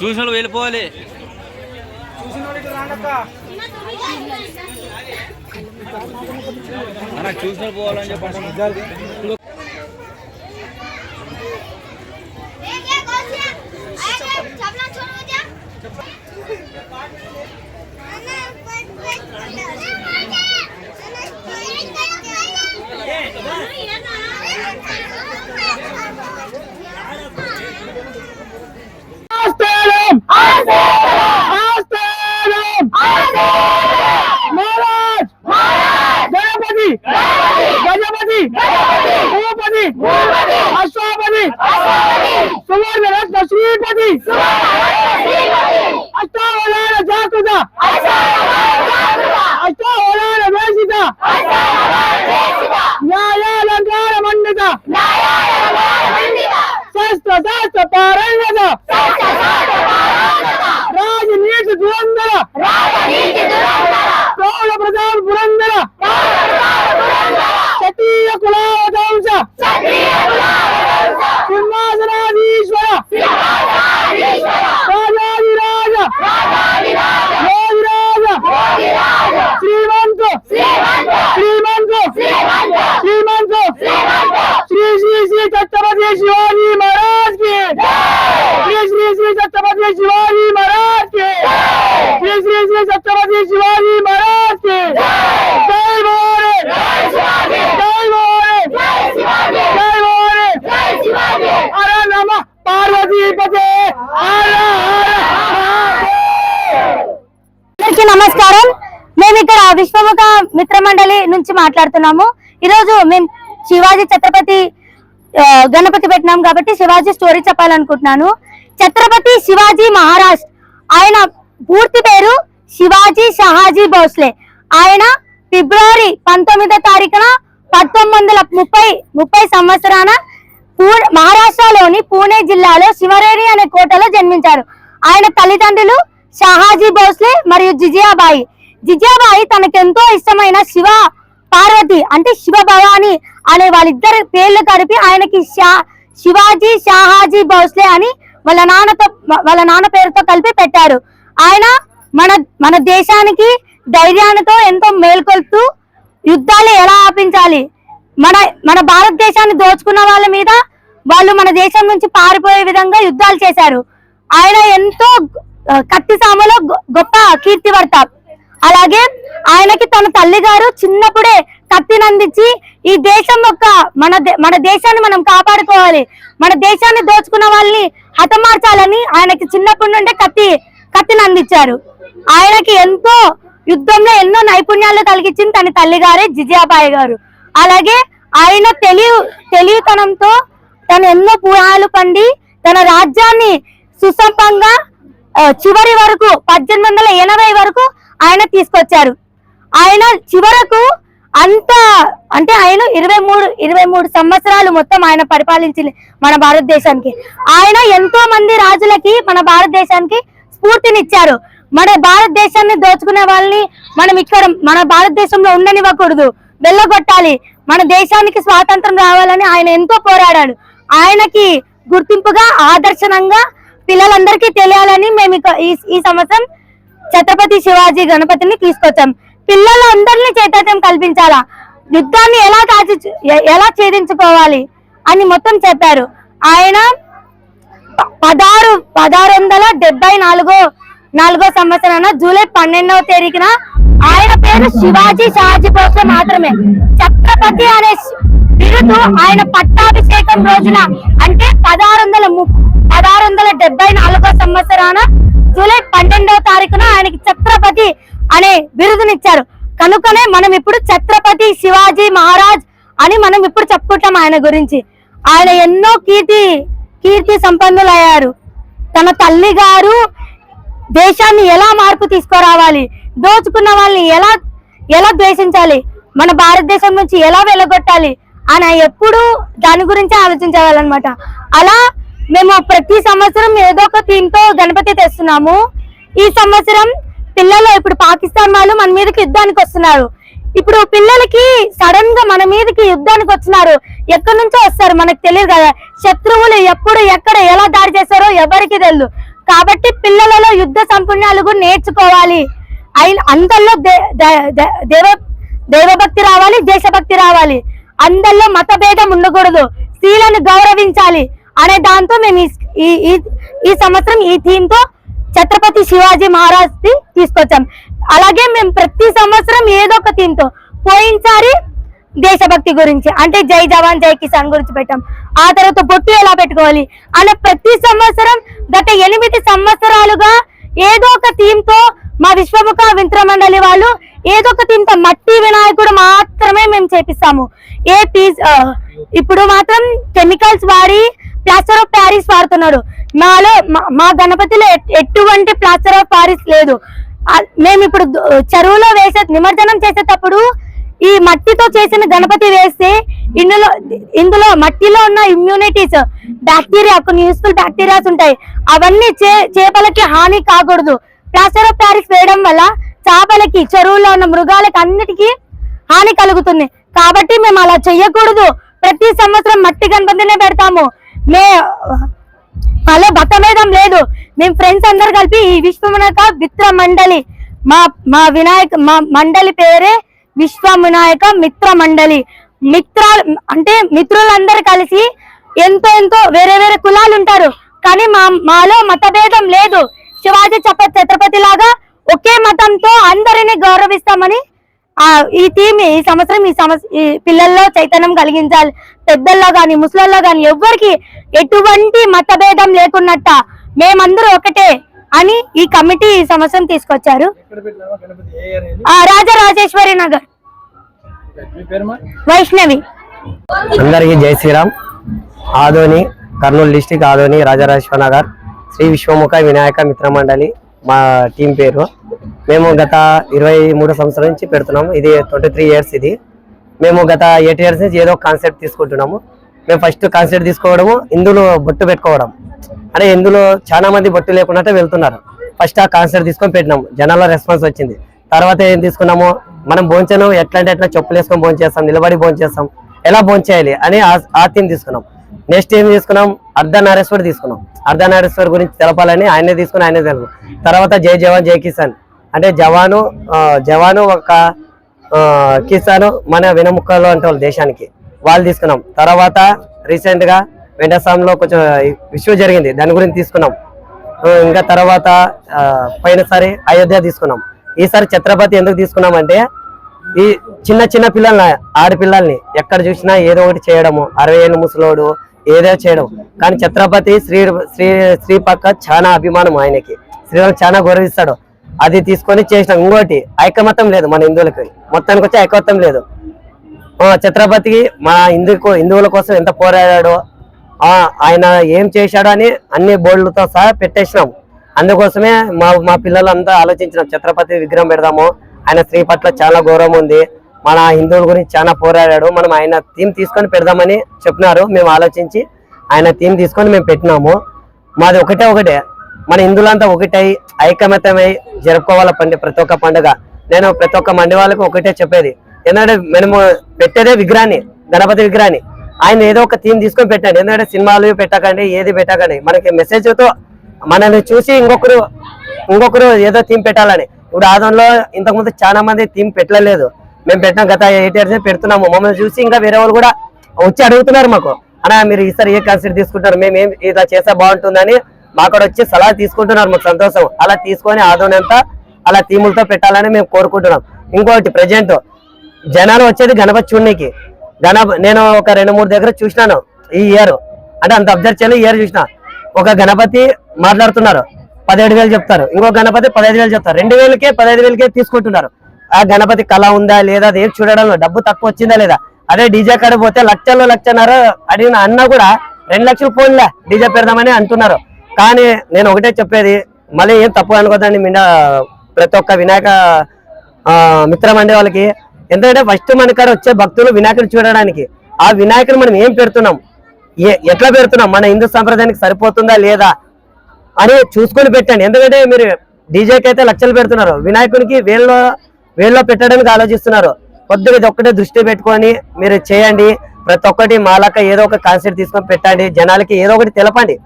చూసిన వెళ్ళిపోవాలి. అన్న చూసిన పోవాలని చెప్పండి एक संवर्धनात श्रीपती अष्टा होणार जा तुझा अष्टा होणार वेशिता न्यायालंकार मंडता शास्त्र शास्त्र पारंगता राजनीत धुरंधर प्रौढ प्रधान पुरंदर क्षत्रिय कुलावतांचा జై భవాని జై భవాని జై భవాని హర నమ పార్వతీపతే హర హర అందరికీ నమస్కారం. మేము ఇక్కడ విశ్వముఖ మిత్ర మండలి నుంచి మాట్లాడుతున్నాము. ఈరోజు మేము శివాజీ ఛత్రపతి గణపతి పెట్టినాం కాబట్టి శివాజీ స్టోరీ చెప్పాలనుకుంటున్నాను. ఛత్రపతి శివాజీ మహారాజ్. ఆయన పూర్తి పేరు శివాజీ షహాజీ భోస్లే. ఆయన ఫిబ్రవరి పంతొమ్మిదో తారీఖున పంతొమ్మిది వందల ముప్పై ముప్పై సంవత్సరాన పూ- మహారాష్ట్రలోని పూణే జిల్లాలో శివరేరి అనే కోటలో జన్మించారు. ఆయన తల్లిదండ్రులు షహాజీ భోస్లే మరియు జిజియాబాయి. జిజియాబాయి తనకెంతో ఇష్టమైన శివ పార్వతి అంటే శివ భవాని అనే వాళ్ళిద్దరి పేర్లు కలిపి ఆయనకి షా శివాజీ షాహాజీ భోస్లే అని వాళ్ళ నాన్నతో వాళ్ళ నాన్న పేరుతో కలిపి పెట్టారు. ఆయన మన మన దేశానికి ధైర్యానితో ఎంతో మేల్కొల్తూ యుద్ధాలు ఎలా ఆపించాలి? మన మన భారతదేశాన్ని దోచుకున్న వాళ్ళ మీద వాళ్ళు మన దేశం నుంచి పారిపోయే విధంగా యుద్ధాలు చేశారు. ఆయన ఎంతో కత్తి సామలో గొ- గొప్ప కీర్తివర్త. అలాగే ఆయనకి తన తల్లిగారు చిన్నప్పుడే కత్తినందించి ఈ దేశం యొక్క మన దే- మన దేశాన్ని మనం కాపాడుకోవాలి. మన దేశాన్ని దోచుకున్న వాళ్ళని హతమార్చాలని ఆయనకి చిన్నప్పటి నుండే కత్తి కత్తిని అందించారు ఆయనకి ఎంతో యుద్ధంలో ఎన్నో నైపుణ్యాలు కలిగించింది తన తల్లిగారే జిజియాబాయి గారు. అలాగే ఆయన తెలివి తెలివితనంతో తను ఎన్నో పురాణాలు పండి తన రాజ్యాన్ని సుసంపంగా చివరి వరకు పద్దెనిమిది వందల ఎనభై వరకు ఆయన తీసుకొచ్చారు. ఆయన చివరకు అంత అంటే ఆయన ఇరవై మూడు ఇరవై మూడు సంవత్సరాలు మొత్తం ఆయన పరిపాలించింది మన భారతదేశానికి. ఆయన ఎంతో మంది రాజులకి మన భారతదేశానికి స్ఫూర్తినిచ్చారు. మన భారతదేశాన్ని దోచుకునే వాళ్ళని మనం ఇక్కడ మన భారతదేశంలో ఉండనివ్వకూడదు. వెళ్ళగొట్టాలి. మన దేశానికి స్వాతంత్రం రావాలని ఆయన ఎంతో పోరాడాడు. ఆయనకి గుర్తింపుగా ఆదర్శనంగా పిల్లలందరికీ తెలియాలని మేము ఈ ఈ సంవత్సరం ఛత్రపతి శివాజీ గణపతిని తీసుకొచ్చాం. పిల్లలందరినీ చైతన్యం కల్పించాలా? యుద్ధాన్ని ఎలా కాచి ఎలా ఛేదించుకోవాలి అని మొత్తం చెప్పారు. ఆయన పదహారు పదహారు వందల డెబ్బై నాలుగో నాలుగో సంవత్సరాన జూలై పన్నెండవ తేదీన ఆయన పేరు శివాజీ షాజీ కోసం మాత్రమే. ఛత్రపతి అనే శ్- ఆయన పట్టాభిషేకం రోజున అంటే పదహారు వందల ము- పదహారు వందల డెబ్బై నాలుగో సంవత్సరాన జూలై పన్నెండవ తారీఖున ఆయనకి ఛత్రపతి అనే బిరుదునిచ్చారు. కనుకనే మనం ఇప్పుడు ఛత్రపతి శివాజీ మహారాజ్ అని మనం ఇప్పుడు చెప్పుకుంటాం ఆయన గురించి. ఆయన ఎన్నో కీర్తి కీర్తి సంపన్నులయ్యారు. తన తల్లి గారు దేశాన్ని ఎలా మార్పు తీసుకురావాలి దోచుకున్న వాళ్ళని ఎలా ఎలా ద్వేషించాలి మన భారతదేశం నుంచి ఎలా వెళ్ళగొట్టాలి ఆయన ఎప్పుడు దాని గురించి ఆలోచించేవాళ్ళనమాట అలా మేము ప్రతి సంవత్సరం ఏదో ఒక థీమ్తో గణపతి తెస్తున్నాము. ఈ సంవత్సరం పిల్లలు ఇప్పుడు పాకిస్తాన్ వాళ్ళు మన మీదకి యుద్ధానికి వస్తున్నారు. ఇప్పుడు పిల్లలకి సడన్గా మన మీదకి యుద్ధానికి వచ్చినారు ఎక్కడి నుంచో వస్తారు? మనకు తెలియదు కదా. శత్రువులు ఎప్పుడు ఎక్కడ ఎలా దాడి చేస్తారో ఎవరికి తెలియదు కాబట్టి పిల్లలలో యుద్ధ సంపుణ్యాలు కూడా నేర్చుకోవాలి. అయిన అందరిలో దే- దేవ దేవభక్తి రావాలి దేశభక్తి రావాలి. అందరిలో మతభేదం ఉండకూడదు. స్త్రీలను గౌరవించాలి అనే దాంతో మేము ఈ- ఈ ఈ- సంవత్సరం ఈ థీమ్తో ఛత్రపతి శివాజీ మహారాజ్ ది తీసుకొచ్చాం. అలాగే మేము ప్రతి సంవత్సరం ఏదో ఒక థీమ్తో పోయినసారి దేశభక్తి గురించి అంటే జై జవాన్ జై కిసాన్ గురించి పెట్టాం. ఆ తర్వాత బొట్టు ఎలా పెట్టుకోవాలి అలా ప్రతి సంవత్సరం గత ఎనిమిది సంవత్సరాలుగా ఏదో ఒక థీమ్తో మా విశ్వముఖ వింత్ర మండలి వాళ్ళు ఏదో ఒక తింత మట్టి వినాయకుడు మాత్రమే మేము చేపిస్తాము. ఏ పీస్ ఇప్పుడు మాత్రం కెమికల్స్ వాడి ప్లాస్టర్ ఆఫ్ ప్యారిస్ వాడుతున్నారు మాలో మా- మా గణపతిలో ఎటువంటి ప్లాస్టర్ ఆఫ్ ప్యారిస్ లేదు. మేము ఇప్పుడు చెరువులో వేసే నిమజ్జనం చేసేటప్పుడు ఈ మట్టితో చేసిన గణపతి వేస్తే ఇందులో ఇందులో మట్టిలో ఉన్న ఇమ్యూనిటీస్ బ్యాక్టీరియా కొన్ని యూస్ఫుల్ బ్యాక్టీరియాస్ ఉంటాయి. అవన్నీ చే చేపలకి హాని కాకూడదు. ప్లాస్టర్ ఆఫ్ ప్యారిస్ వేయడం వల్ల చేపలకి చెరువులో ఉన్న మృగాలకి అన్నిటికీ హాని కలుగుతుంది. కాబట్టి మేము అలా చెయ్యకూడదు. ప్రతి సంవత్సరం మట్టి గణపతినే పెడతాము. మే అలా భేదం లేదు. మేము ఫ్రెండ్స్ అందరు కలిపి ఈ విశ్వమునక మిత్ర మండలి మా మా వినాయక మా మండలి పేరే విశ్వ వినాయక మిత్ర మండలి. మిత్ర అంటే మిత్రులందరూ కలిసి ఎంతో ఎంతో వేరే వేరే కులాలు ఉంటారు. కానీ మా మాలో మతభేదం లేదు. శివాజీ చప ఛత్రపతి లాగా ఒకే మతంతో అందరినీ గౌరవిస్తామని ఆ ఈ థీమ్ ఈ సంవత్సరం ఈ సంవత్సరం ఈ పిల్లల్లో చైతన్యం కలిగించాలి. పెద్దల్లో గాని ముసలల్లో గాని ఎవ్వరికి ఎటువంటి మతభేదం లేకున్నట్ట మేమందరూ ఒకటే అని ఈ కమిటీ ఈ సంవత్సరం తీసుకొచ్చారు. రాజరాజేశ్వరి నగర్. వైష్ణవి. అందరికీ జై శ్రీరామ్. ఆదోని కర్నూలు డిస్టిక్ ఆదోని రాజరాజేశ్వర నగర్. శ్రీ విశ్వముఖ వినాయక మిత్ర మండలి మా టీం పేరు. మేము గత ఇరవై మూడు సంవత్సరాల నుంచి పెడుతున్నాము. ఇది ట్వంటీ త్రీ ఇయర్స్ ఇది. మేము గత ఎయిట్ ఇయర్స్ నుంచి ఏదో కాన్సెప్ట్ తీసుకుంటున్నాము. మేము ఫస్ట్ కాన్సెప్ట్ తీసుకోవడము ఇందులో బొట్టు పెట్టుకోవడం. అంటే ఇందులో చాలా మంది బొట్టు లేకున్నట్టే వెళ్తున్నారు. ఫస్ట్ ఆ కాన్సెప్ట్ తీసుకొని పెట్టినాము. జనాల రెస్పాన్స్ వచ్చింది. తర్వాత ఏం తీసుకున్నాము? మనం భోంచను ఎట్లా అంటే ఎట్లా చెప్పులు వేసుకొని భోంచేస్తాం నిలబడి భోంచేస్తాం ఎలా భోంచేయాలి అని ఆ థీమ్ తీసుకున్నాం. నెక్స్ట్ ఏం తీసుకున్నాం? అర్ధనారేశ్వర్ తీసుకున్నాం. అర్ధనారేశ్వర్ గురించి తెలపాలని ఆయనే తీసుకుని ఆయనే తెలుపు. తర్వాత జై జవాన్ జై కిసాన్. అంటే జవాను జవాను ఒక కిసాను మన వెనముక్కలు అంటే వాళ్ళు దేశానికి. వాళ్ళు తీసుకున్నాం. తర్వాత రీసెంట్గా వెంటస్వామిలో కొంచెం ఇష్యూ జరిగింది. దాని గురించి తీసుకున్నాం. ఇంకా తర్వాత ఆ, పోయినసారి అయోధ్య తీసుకున్నాం. ఈసారి ఛత్రపతి ఎందుకు తీసుకున్నామంటే ఈ చిన్న చిన్న పిల్లల్ని ఆడపిల్లల్ని ఎక్కడ చూసినా ఏదో ఒకటి చేయడము. అరవై ఏళ్ళు ముసలోడు ఏదో చేయడం. కానీ ఛత్రపతి శ్రీ శ్రీ శ్రీ పక్క చాలా అభిమానం ఆయనకి. శ్రీరామ్ చాలా గౌరవిస్తాడు. అది తీసుకొని చేసిన ఇంకోటి ఐకమత్యం లేదు మన హిందువులకి. మొత్తానికి వచ్చి ఐకమత్యం లేదు. ఆ, ఛత్రపతి మా హిందూ హిందువుల కోసం ఎంత పోరాడాడో ఆయన ఏం చేశాడో అని అన్ని బోర్డులతో సహా పెట్టేసినాం. అందుకోసమే మా మా పిల్లలంతా ఆలోచించినాం ఛత్రపతి విగ్రహం పెడదాము. ఆయన స్త్రీ పట్ల చాలా గౌరవం ఉంది. మన హిందువుల గురించి చాలా పోరాడాడు. మనం ఆయన థీమ్ తీసుకొని పెడదామని చెప్పినారు. మేము ఆలోచించి ఆయన థీమ్ తీసుకొని మేము పెట్టినాము. మాది ఒకటే ఒకటే. మన హిందువులంతా ఒకటై ఐకమత్యమై జరుపుకోవాల పండుగ ప్రతి ఒక్క పండుగ. నేను ప్రతి ఒక్క మండి వాళ్ళకి ఒకటే చెప్పేది. ఎందుకంటే మేము పెట్టేదే విగ్రహాన్ని గణపతి విగ్రహాన్ని. ఆయన ఏదో ఒక థీమ్ తీసుకొని పెట్టండి. ఎందుకంటే సినిమాలు పెట్టకండి ఏది పెట్టకండి. మనకి మెసేజ్తో మనల్ని చూసి ఇంకొకరు ఇంకొకరు ఏదో థీమ్ పెట్టాలని. ఇప్పుడు ఆదంలో ఇంతకుముందు చాలా మంది థీమ్ పెట్టలేదు. మేము పెట్టినాం గత ఎయిట్ ఇయర్స్ పెడుతున్నాము. మమ్మల్ని చూసి ఇంకా వేరే వాళ్ళు కూడా వచ్చి అడుగుతున్నారు మాకు. అన్నా మీరు ఈసారి ఏ కన్సిడర్ తీసుకుంటారు మేము ఏం ఇలా చేస్తే బాగుంటుందని మా కూడా వచ్చి సలహా తీసుకుంటున్నారు మాకు సంతోషం. అలా తీసుకొని ఆదోనంతా అలా థీములతో పెట్టాలని మేము కోరుకుంటున్నాం. ఇంకోటి ప్రజెంట్ జనాలు వచ్చేది గణపతి చూడనికి గణప నేను ఒక రెండు మూడు దగ్గర చూసినాను ఈ ఇయర్ అంటే అంత అబ్జర్వ్ చేయాలి ఇయర్ చూసిన. ఒక గణపతి మాట్లాడుతున్నారు. పదిహేడు వేలు చెప్తారు. ఇంకో గణపతి పదహైదు వేలు చెప్తారు. రెండు వేలకే పదహైదు వేలకే తీసుకుంటున్నారు. ఆ గణపతి కళ ఉందా లేదా అది ఏం చూడడంలో డబ్బు తక్కువ వచ్చిందా లేదా? అదే డీజే కాడ పోతే లక్షల్లో లక్షన్నర అడిగిన అన్న కూడా రెండు లక్షలు పోన్లే డీజే పెడదామని అంటున్నారు. కానీ నేను ఒకటే చెప్పేది మళ్ళీ ఏం తప్పు అనుకోదండి మిండా ప్రతి ఒక్క వినాయక ఆ, మిత్రమండే వాళ్ళకి. ఎందుకంటే ఫస్ట్ మన కాడ వచ్చే భక్తులు వినాయకుడు చూడడానికి. ఆ వినాయకుడు మనం ఏం పెడుతున్నాం? ఏ ఎట్లా పెడుతున్నాం? మన హిందూ సంప్రదాయానికి సరిపోతుందా లేదా అని చూసుకొని పెట్టండి. ఎందుకంటే మీరు డీజేకి అయితే లక్షలు పెడుతున్నారు. వినాయకునికి వేల్లో వీళ్ళలో పెట్టడానికి ఆలోచిస్తున్నారు. కొద్దిగా ఇది ఒక్కటే దృష్టి పెట్టుకొని మీరు చేయండి. ప్రతి ఒక్కటి మాలక ఏదో ఒక కాన్సెప్ట్ తీసుకొని పెట్టండి. జనాలకి ఏదో ఒకటి తెలపండి.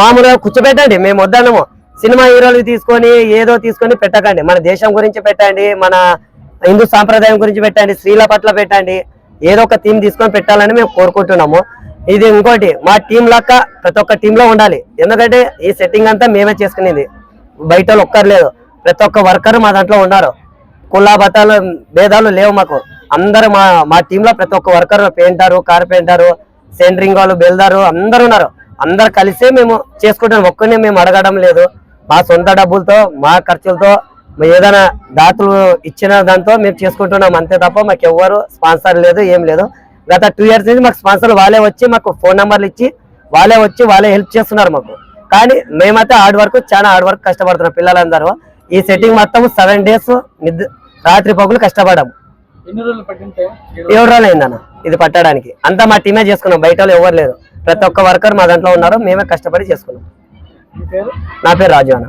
మామూలుగా కూర్చోబెట్టండి. మేము వద్దనము. సినిమా హీరోలు తీసుకొని ఏదో తీసుకొని పెట్టకండి. మన దేశం గురించి పెట్టండి. మన హిందూ సాంప్రదాయం గురించి పెట్టండి. స్త్రీల పట్ల పెట్టండి. ఏదో ఒక థీమ్ తీసుకొని పెట్టాలని మేము కోరుకుంటున్నాము. ఇది ఇంకోటి మా టీం లక్క ప్రతి ఒక్క టీంలో ఉండాలి. ఎందుకంటే ఈ సెట్టింగ్ అంతా మేమే చేసుకునేది. బయట వాళ్ళు ఒక్కరు లేదు. ప్రతి ఒక్క వర్కర్ మా దాంట్లో ఉన్నారు. కుల బతాల భేదాలు లేవు మాకు. అందరూ మా మా టీంలో ప్రతి ఒక్క వర్కర్ పెయింటారు కార్పెంటారు సెంటరింగ్ వాళ్ళు బెల్దారు అందరు ఉన్నారు. అందరు కలిసే మేము చేసుకుంటాం. ఒక్కనే మేము అడగడం లేదు. మా సొంత డబ్బులతో మా ఖర్చులతో మేము ఏదైనా దాతలు ఇచ్చిన దాంతో మేము చేసుకుంటున్నాం. అంతే తప్ప మాకు ఎవ్వరు స్పాన్సర్ లేదు ఏం లేదు. గత టూ ఇయర్స్ నుంచి మాకు స్పాన్సర్ వాళ్ళే వచ్చి మాకు ఫోన్ నెంబర్లు ఇచ్చి వాళ్ళే వచ్చి వాళ్ళే హెల్ప్ చేస్తున్నారు మాకు. కానీ మేమైతే హార్డ్ వర్క్ చాలా హార్డ్ వర్క్ కష్టపడుతున్నాం పిల్లలందరూ. ఈ సెట్టింగ్ మొత్తం సెవెన్ డేస్ రాత్రి పగులు పట్టింటే ఏడు రోజులు అయిందన్న. ఇది పట్టడానికి. అంతా మా టీమే చేసుకున్నాం. బయట వాళ్ళు ఎవరు లేరు. ప్రతి ఒక్క వర్కర్ మా దాంట్లో ఉన్నారు. మేమే కష్టపడి చేసుకున్నాం. నా పేరు రాజు అన్న.